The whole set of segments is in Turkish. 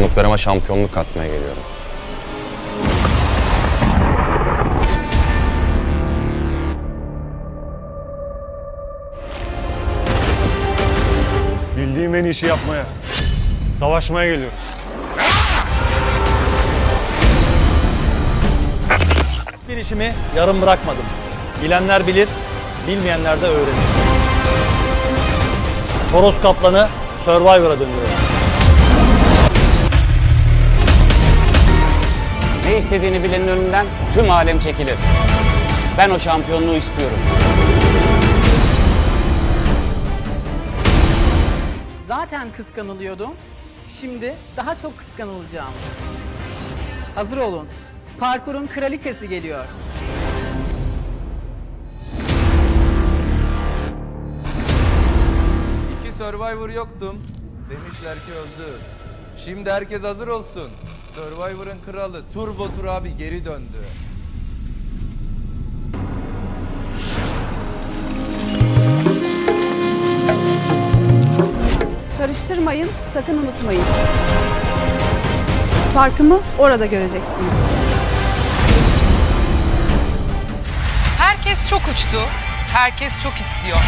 şampiyonluklarıma şampiyonluk katmaya geliyorum. Bildiğim en işi yapmaya, savaşmaya geliyorum. Bir işimi yarım bırakmadım. Bilenler bilir, bilmeyenler de öğrenir. Toros Kaplanı Survivor'a dönüyorum. İstediğini bilenin önünden tüm alem çekilir. Ben o şampiyonluğu istiyorum. Zaten kıskanılıyordum. Şimdi daha çok kıskanılacağım. Hazır olun. Parkurun kraliçesi geliyor. İki Survivor yoktum. Demişler ki öldü. Şimdi herkes hazır olsun. Survivor'ın kralı Turbo Tur abi geri döndü. Karıştırmayın, sakın unutmayın. Farkımı orada göreceksiniz. Herkes çok uçtu. Herkes çok istiyor.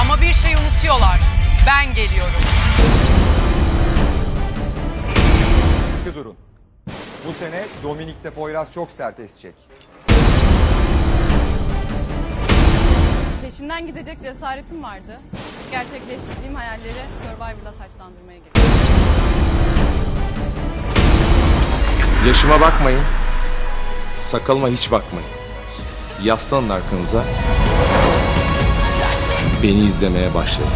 Ama bir şey unutuyorlar. Ben geliyorum. Sene Dominik'te Poyraz çok sert esecek. Peşinden gidecek cesaretim vardı. Gerçekleştirdiğim hayalleri Survivor'la taçlandırmaya geldim. Yaşıma bakmayın. Sakalıma hiç bakmayın. Yaslanın arkanıza. Beni izlemeye başlayın.